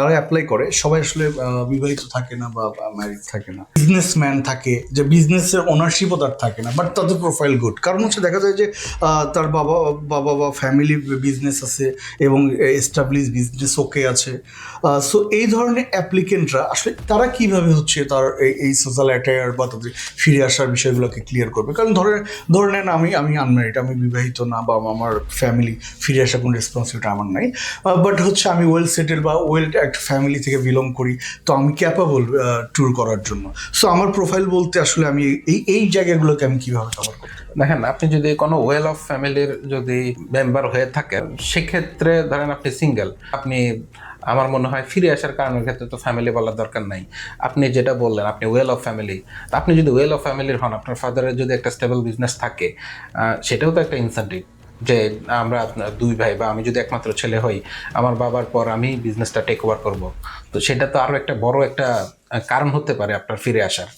তারা অ্যাপ্লাই করে, সবাই আসলে বিবাহিত থাকে না বা ম্যারিড থাকে না। বিজনেসম্যান থাকে, যে বিজনেসের ওনারশিপও তার থাকে না বাট তাদের প্রোফাইল গুড কারণ হচ্ছে দেখা যায় যে তার বাবা বাবা বা ফ্যামিলি বিজনেস আছে এবং এস্টাবলিশ বিজনেস ওকে আছে। সো এই ধরনের অ্যাপ্লিকেন্টরা আসলে তারা কীভাবে হচ্ছে তার এই সোশ্যাল অ্যাটায়ার বা তাদের ফিরে আসার বিষয়গুলোকে ক্লিয়ার করবে? কারণ ধরে ধরে নেন আমি আমি আনম্যারিড আমি বিবাহিত না বা আমার ফ্যামিলি ফিরে আসার কোনো রেসপন্সিবিলিটি আমার নাই। বাট হচ্ছে আমি ওয়েল সেটেল বা ওয়েল একটা ফ্যামিলি থেকে বিলং করি, তো আমি ক্যাপাবল ট্যুর করার জন্য। সো আমার প্রোফাইল বলতে আসলে আমি এই এই জায়গাগুলোকে আমি কীভাবে কভার করতে দেখেন, আপনি যদি কোনো ওয়েল অফ ফ্যামিলির যদি মেম্বার হয়ে থাকেন, সেক্ষেত্রে ধরেন আপনি সিঙ্গেল আপনি, আমার মনে হয় ফিরে আসার কারণের ক্ষেত্রে তো ফ্যামিলি বলার দরকার নাই। আপনি যেটা বললেন, আপনি ওয়েল অফ ফ্যামিলি আপনি যদি ওয়েল অফ ফ্যামিলির হন, আপনার ফাদারের যদি একটা স্টেবল বিজনেস থাকে সেটাও তো একটা ইনসেন্টিভ যে আমরা আপনার দুই ভাই বা আমি যদি একমাত্র ছেলে হই, আমার বাবার পর আমি বিজনেসটা টেক ওভার করব। তো সেটা তো আরও একটা বড় একটা কারণ হতে পারে আপনার ফিরে আসার।